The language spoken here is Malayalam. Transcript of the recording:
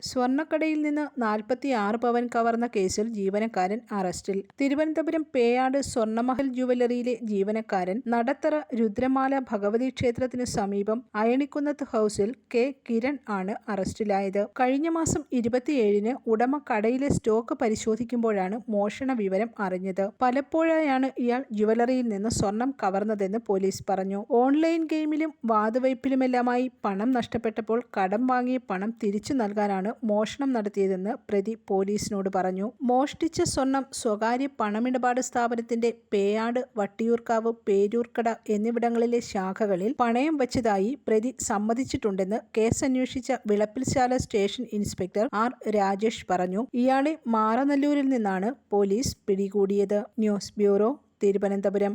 സ്വർണക്കടയിൽ നിന്ന് നാൽപ്പത്തി ആറ് പവൻ കവർന്ന കേസിൽ ജീവനക്കാരൻ അറസ്റ്റിൽ. തിരുവനന്തപുരം പേയാട് സ്വർണമഹൽ ജുവലറിയിലെ ജീവനക്കാരൻ നടത്തറ രുദ്രമാല ഭഗവതി ക്ഷേത്രത്തിന് സമീപം അയണിക്കുന്നത്ത് ഹൌസിൽ കെ കിരൺ ആണ് അറസ്റ്റിലായത്. കഴിഞ്ഞ മാസം ഇരുപത്തിയേഴിന് ഉടമ കടയിലെ സ്റ്റോക്ക് പരിശോധിക്കുമ്പോഴാണ് മോഷണ വിവരം അറിഞ്ഞത്. പലപ്പോഴായാണ് ഇയാൾ ജുവലറിയിൽ നിന്ന് സ്വർണം കവർന്നതെന്ന് പോലീസ് പറഞ്ഞു. ഓൺലൈൻ ഗെയിമിലും വാതുവയ്പിലുമെല്ലാമായി പണം നഷ്ടപ്പെട്ടപ്പോൾ കടം വാങ്ങിയ പണം തിരിച്ചു നൽകാനാണ് മോഷണം നടത്തിയതെന്ന് പ്രതി പോലീസിനോട് പറഞ്ഞു. മോഷ്ടിച്ച സ്വർണം സ്വകാര്യ പണമിടപാട് സ്ഥാപനത്തിന്റെ പേയാട് വട്ടിയൂർക്കാവ് പേരൂർക്കട എന്നിവിടങ്ങളിലെ ശാഖകളിൽ പണയം വച്ചതായി പ്രതി സമ്മതിച്ചിട്ടുണ്ടെന്ന് കേസ് അന്വേഷിച്ച Vilappilsala station inspector R Rajesh പറഞ്ഞു. ഇയാളെ മാറനല്ലൂരിൽ നിന്നാണ് പോലീസ് പിടികൂടിയത്. News bureau Thiruvananthapuram.